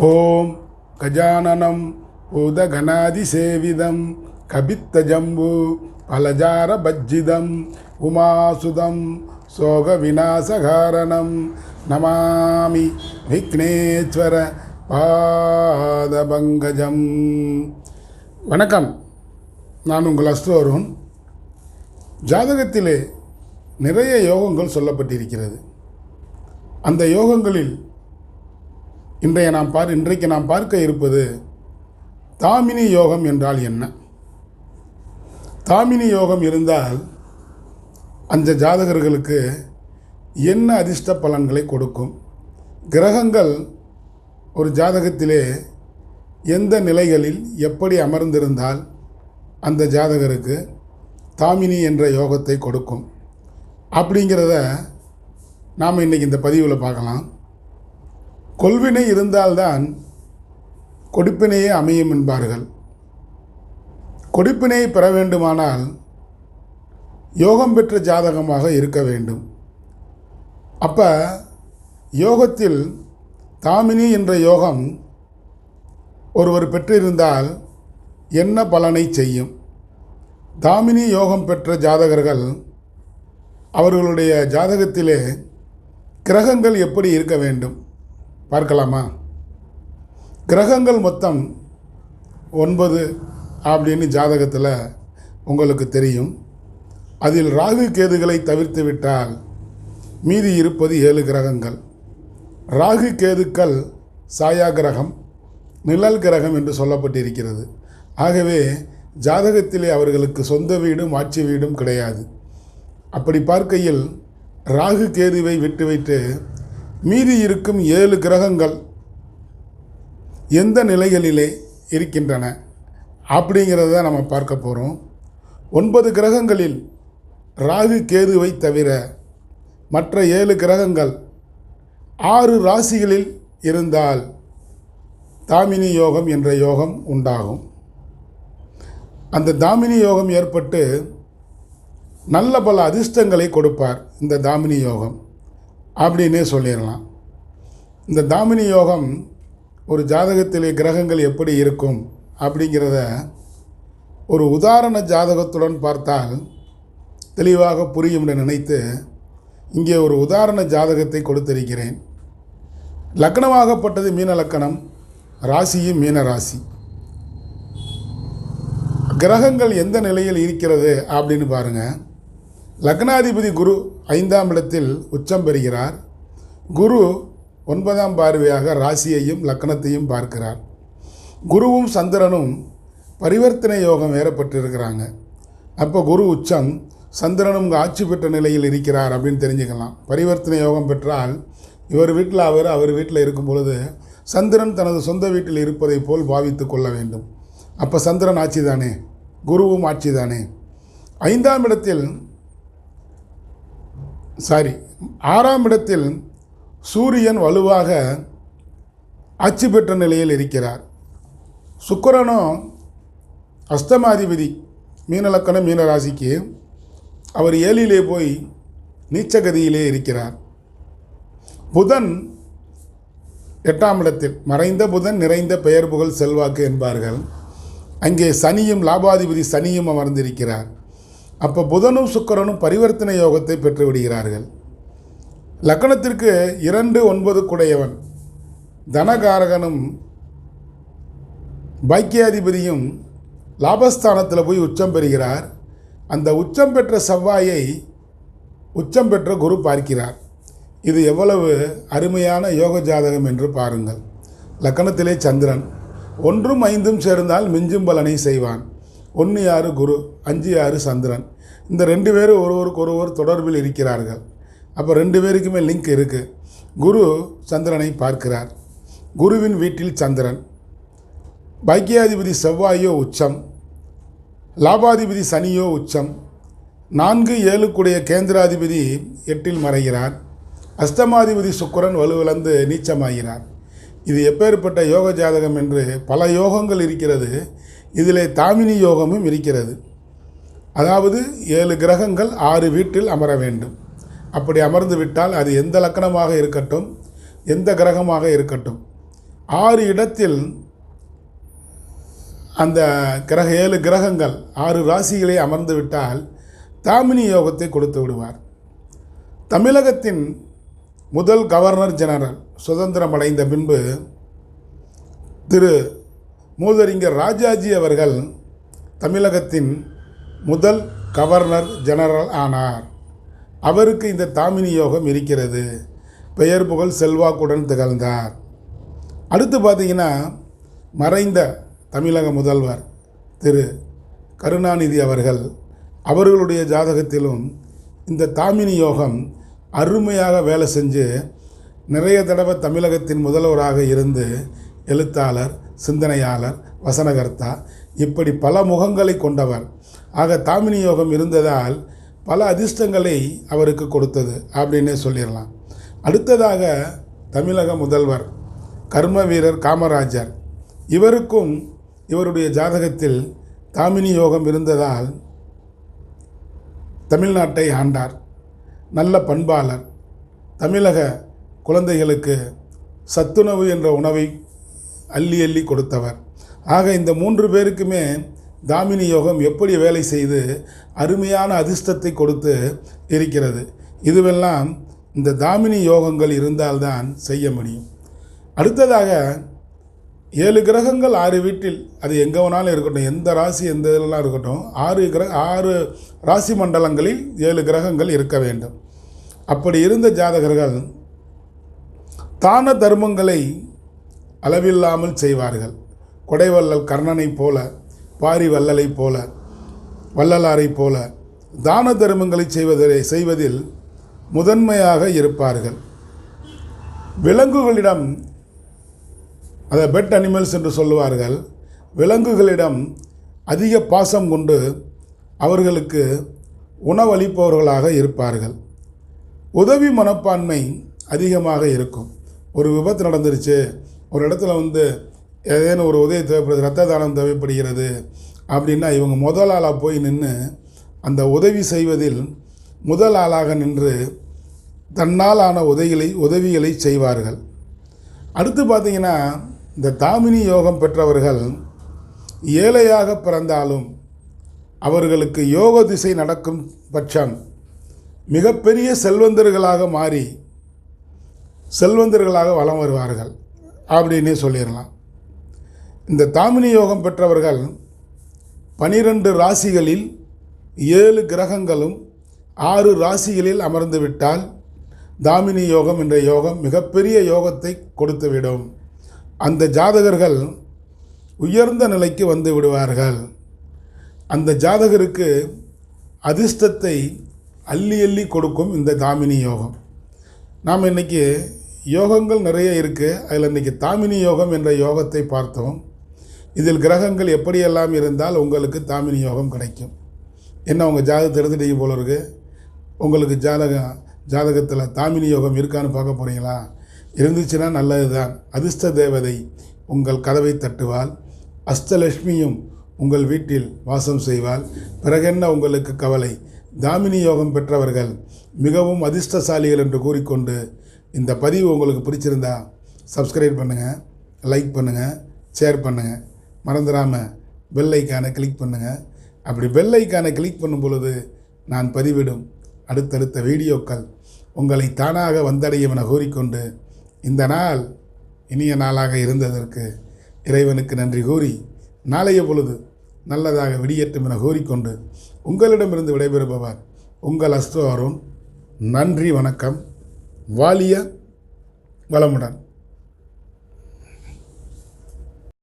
ஓம் கஜானனம் உதகணாதிசேவிதம் கபித்தஜம்பு பலஜார பஜ்ஜிதம் உமாசுதம் சோக விநாசகாரணம் நமாமி விக்னேஸ்வர பாதபங்கஜம். வணக்கம். நான் உங்கள் அஸ்து அருண். ஜாதகத்திலே நிறைய யோகங்கள் சொல்லப்பட்டிருக்கிறது. அந்த யோகங்களில் இன்றைய நாம் பார் இன்றைக்கு நாம் பார்க்க இருப்பது தாமினி யோகம் என்றால் என்ன? தாமினி யோகம் இருந்தால் அந்த ஜாதகர்களுக்கு என்ன அதிர்ஷ்ட பலன்களை கொடுக்கும்? கிரகங்கள் ஒரு ஜாதகத்திலே எந்த நிலைகளில் எப்படி அமர்ந்திருந்தால் அந்த ஜாதகருக்கு தாமினி என்ற யோகத்தை கொடுக்கும்? அப்படிங்கிறத நாம் இன்றைக்கி இந்த பதிவில் பார்க்கலாம். கொள்வினை இருந்தால்தான் கொடுப்பினையே அமையும் என்பார்கள். கொடுப்பினை பெற வேண்டுமானால் யோகம் பெற்ற ஜாதகமாக இருக்க வேண்டும். அப்போ யோகத்தில் தாமினி என்ற யோகம் ஒருவர் பெற்றிருந்தால் என்ன பலனை செய்யும்? தாமினி யோகம் பெற்ற ஜாதகர்கள் அவர்களுடைய ஜாதகத்திலே கிரகங்கள் எப்படி இருக்க வேண்டும்? பார்க்கலாமா? கிரகங்கள் மொத்தம் ஒன்பது அப்படின்னு ஜாதகத்தில் உங்களுக்கு தெரியும். அதில் ராகு கேதுகளை தவிர்த்து விட்டால் மீதி இருப்பது ஏழு கிரகங்கள். ராகு கேதுக்கள் சாயா கிரகம் நிழல் கிரகம் என்று சொல்லப்பட்டிருக்கிறது. ஆகவே ஜாதகத்திலே அவர்களுக்கு சொந்த வீடும் ஆட்சி வீடும் கிடையாது. அப்படி பார்க்கையில் ராகு கேதுவை விட்டு வைத்து மீதி இருக்கும் ஏழு கிரகங்கள் எந்த நிலைகளிலே இருக்கின்றன அப்படிங்கிறத நம்ம பார்க்க போகிறோம் ஒன்பது கிரகங்களில் ராகு கேதுவை தவிர மற்ற ஏழு கிரகங்கள் ஆறு ராசிகளில் இருந்தால் தாமினி யோகம் என்ற யோகம் உண்டாகும். அந்த தாமினி யோகம் ஏற்பட்டு நல்ல பல அதிர்ஷ்டங்களை கொடுப்பார் இந்த தாமினி யோகம். அப்படின்னே சொல்லிடலாம். இந்த தாமினி யோகம் ஒரு ஜாதகத்திலே கிரகங்கள் எப்படி இருக்கும் அப்படிங்கிறத ஒரு உதாரண ஜாதகத்துடன் பார்த்தால் தெளிவாக புரியும் என்று நினைத்து இங்கே ஒரு உதாரண ஜாதகத்தை கொடுத்திருக்கிறேன். லக்னமாகப்பட்டது மீன லக்கணம் ராசியும் மீன ராசி. கிரகங்கள் எந்த நிலையில் இருக்கிறது அப்படின்னு பாருங்கள் லக்னாதிபதி குரு ஐந்தாம் இடத்தில் உச்சம் பெறுகிறார். குரு ஒன்பதாம் பார்வையாக ராசியையும் லக்னத்தையும் பார்க்கிறார். குருவும் சந்திரனும் பரிவர்த்தனை யோகம் ஏறப்பட்டிருக்கிறாங்க அப்போ குரு உச்சம் சந்திரனும் ஆட்சி பெற்ற நிலையில் இருக்கிறார் அப்படின்னு தெரிஞ்சுக்கலாம். பரிவர்த்தனை யோகம் பெற்றால் இவர் வீட்டில் அவர் அவர் வீட்டில் இருக்கும் பொழுது சந்திரன் தனது சொந்த வீட்டில் இருப்பதை போல் பாவித்து கொள்ள வேண்டும். அப்போ சந்திரன் ஆட்சி தானே குருவும் ஆட்சி தானே ஐந்தாம் இடத்தில் சாரி ஆறாம் இடத்தில் சூரியன் வலுவாக ஆட்சி பெற்ற நிலையில் இருக்கிறார். சுக்கிரனும் அஸ்தமாதிபதி மீனலக்கணம் மீனராசிக்கு அவர் ஏழிலே போய் நீச்சகதியிலே இருக்கிறார். புதன் எட்டாம் இடத்தில் மறைந்த புதன் நிறைந்த பெயர் புகழ் செல்வாக்கு என்பார்கள். அங்கே சனியும் லாபாதிபதி சனியும் அமர்ந்திருக்கிறார். அப்போ புதனும் சுக்கரனும் பரிவர்த்தனை யோகத்தை பெற்று விடுகிறார்கள். லக்கணத்திற்கு இரண்டு ஒன்பது குடையவன் தனகாரகனும் பாக்கியாதிபதியும் லாபஸ்தானத்தில் போய் உச்சம் பெறுகிறார். அந்த உச்சம் பெற்ற செவ்வாயை உச்சம் பெற்ற குரு பார்க்கிறார். இது எவ்வளவு அருமையான யோக ஜாதகம் என்று பாருங்கள். லக்கணத்திலே சந்திரன் ஒன்றும் ஐந்தும் சேர்ந்தால் மிஞ்சும் பலனை செய்வான். ஒன்று ஆறு குரு அஞ்சு ஆறு சந்திரன்? இந்த ரெண்டு பேரும் ஒருவருக்கு ஒருவர் தொடர்பில் இருக்கிறார்கள். அப்போ ரெண்டு பேருக்குமே லிங்க் இருக்குது குரு சந்திரனை பார்க்கிறார். குருவின் வீட்டில் சந்திரன். பாக்கியாதிபதி செவ்வாயோ உச்சம். லாபாதிபதி சனியோ உச்சம். நான்கு ஏழுக்குடைய கேந்திராதிபதி எட்டில் மறைகிறார். அஸ்தமாதிபதி சுக்கரன் வலுவிழந்து நீச்சமாகிறார். இது எப்பேற்பட்ட யோக ஜாதகம் என்று பல யோகங்கள் இருக்கிறது. இதில் தாமினி யோகமும் இருக்கிறது. அதாவது ஏழு கிரகங்கள் ஆறு வீட்டில் அமர வேண்டும். அப்படி அமர்ந்து விட்டால் அது எந்த லக்கணமாக இருக்கட்டும் எந்த கிரகமாக இருக்கட்டும். ஆறு இடத்தில் அந்த கிரக ஏழு கிரகங்கள் ஆறு ராசிகளை அமர்ந்து விட்டால் தாமினி யோகத்தை கொடுத்து விடுவார். தமிழகத்தின் முதல் கவர்னர் ஜெனரல் சுதந்திரம் அடைந்த பின்பு திரு மூதறிஞர் ராஜாஜி அவர்கள் தமிழகத்தின் முதல் கவர்னர் ஜெனரல் ஆனார். அவருக்கு இந்த தாமினி யோகம் இருக்கிறது. பெயர் புகழ் செல்வாக்குடன் திகழ்ந்தார். அடுத்து பார்த்தீங்கன்னா மறைந்த தமிழக முதல்வர் திரு கருணாநிதி அவர்கள். அவர்களுடைய ஜாதகத்திலும் இந்த தாமினி யோகம் அருமையாக வேலை செஞ்சு நிறைய தடவை தமிழகத்தின் முதல்வராக இருந்து எழுத்தாளர் சிந்தனையாளர் வசனகர்த்தா இப்படி பல முகங்களை கொண்டவர். ஆக தாமினி யோகம் இருந்ததால் பல அதிர்ஷ்டங்களை அவருக்கு கொடுத்தது அப்படின்னே சொல்லிடலாம். அடுத்ததாக தமிழக முதல்வர் கர்ம வீரர் காமராஜர். இவருக்கும் இவருடைய ஜாதகத்தில் தாமினி யோகம் இருந்ததால் தமிழ்நாட்டை ஆண்டார். நல்ல பண்பாளர். தமிழக குழந்தைகளுக்கு சத்துணவு என்ற உணவை அள்ளி அள்ளி கொடுத்தவர். ஆக இந்த மூன்று பேருக்குமே தாமினி யோகம் எப்படி வேலை செய்து அருமையான அதிர்ஷ்டத்தை கொடுத்து இருக்கிறது. இதுவெல்லாம் இந்த தாமினி யோகங்கள் இருந்தால்தான் செய்ய முடியும். அடுத்ததாக ஏழு கிரகங்கள் ஆறு வீட்டில் அது எங்கே வேணாலும் இருக்கட்டும் எந்த ராசி எந்த இதெல்லாம் இருக்கட்டும் ஆறு கிரக ஆறு ராசி மண்டலங்களில் ஏழு கிரகங்கள் இருக்க வேண்டும். அப்படி இருந்த ஜாதகர்கள் தான தர்மங்களை அளவில்லாமல் செய்வார்கள். கொடைவள்ளல் கர்ணனைப் போல பாரி வள்ளலைப் போல வள்ளலாரைப் போல தான தர்மங்களை செய்வதை செய்வதில் முதன்மையாக இருப்பார்கள். விலங்குகளிடம் அதை பெட் அனிமல்ஸ் என்று சொல்லுவார்கள். விலங்குகளிடம் அதிக பாசம் கொண்டு அவர்களுக்கு உணவளிப்பவர்களாக இருப்பார்கள். உதவி மனப்பான்மை அதிகமாக இருக்கும். ஒரு விபத்து நடந்துருச்சு ஒரு இடத்துல வந்து ஏதேனும் ஒரு உதவி தேவைப்படுது ரத்த தானம் தேவைப்படுகிறது அப்படின்னா இவங்க முதல் ஆளாக போய் நின்று அந்த உதவி செய்வதில் முதல் ஆளாக நின்று தன்னால் ஆன உதவிகளை உதவிகளை செய்வார்கள். அடுத்து பார்த்திங்கன்னா இந்த தாமினி யோகம் பெற்றவர்கள் ஏழையாக பிறந்தாலும் அவர்களுக்கு யோக திசை நடக்கும் பட்சம் மிகப்பெரிய செல்வந்தர்களாக மாறி செல்வந்தர்களாக வலம் வருவார்கள். அப்படின்னே சொல்லிடலாம். இந்த தாமினி யோகம் பெற்றவர்கள் பனிரெண்டு ராசிகளில் ஏழு கிரகங்களும் ஆறு ராசிகளில் அமர்ந்து விட்டால் தாமினி யோகம் என்ற யோகம் மிகப்பெரிய யோகத்தை கொடுத்துவிடும். அந்த ஜாதகர்கள் உயர்ந்த நிலைக்கு வந்து விடுவார்கள். அந்த ஜாதகருக்கு அதிர்ஷ்டத்தை அள்ளி அள்ளி கொடுக்கும் இந்த தாமினி யோகம். நாம் இன்றைக்கி யோகங்கள் நிறைய இருக்குது அதில் இன்றைக்கி தாமினி யோகம் என்ற யோகத்தை பார்த்தோம். இதில் கிரகங்கள் எப்படியெல்லாம் இருந்தால் உங்களுக்கு தாமினி யோகம் கிடைக்கும். என்ன உங்கள் ஜாதகத்தை எடுத்துட்டீங்க போல இருக்கு? உங்களுக்கு ஜாதகம் ஜாதகத்தில் தாமினி யோகம் இருக்கான்னு பார்க்க போகிறீங்களா இருந்துச்சுன்னா நல்லது தான் அதிர்ஷ்ட தேவதை உங்கள் கதவை தட்டுவாள். அஷ்டலட்சுமியும் உங்கள் வீட்டில் வாசம் செய்வாள். பிறகென்ன உங்களுக்கு கவலை? தாமினி யோகம் பெற்றவர்கள் மிகவும் அதிர்ஷ்டசாலிகள் என்று கூறிக்கொண்டு இந்த பதிவு உங்களுக்கு பிடிச்சிருந்தா சப்ஸ்கிரைப் பண்ணுங்கள் லைக் பண்ணுங்கள் ஷேர் பண்ணுங்கள் மறந்துடாமல் பெல் ஐக்கானை கிளிக் பண்ணுங்கள் அப்படி பெல் ஐக்கானை கிளிக் பண்ணும் பொழுது நான் பதிவிடும் அடுத்தடுத்த வீடியோக்கள் உங்களை தானாக வந்தடையும் என கூறிக்கொண்டு இந்த நாள் இனிய நாளாக இருந்ததற்கு இறைவனுக்கு நன்றி கூறி நாளைய பொழுது நல்லதாக விடியட்டும் என கூறிக்கொண்டு உங்களிடமிருந்து விடைபெறுபவர் உங்கள் அஸ்ட்ரோ அருண். நன்றி வணக்கம். வாலிய வளமுடன்.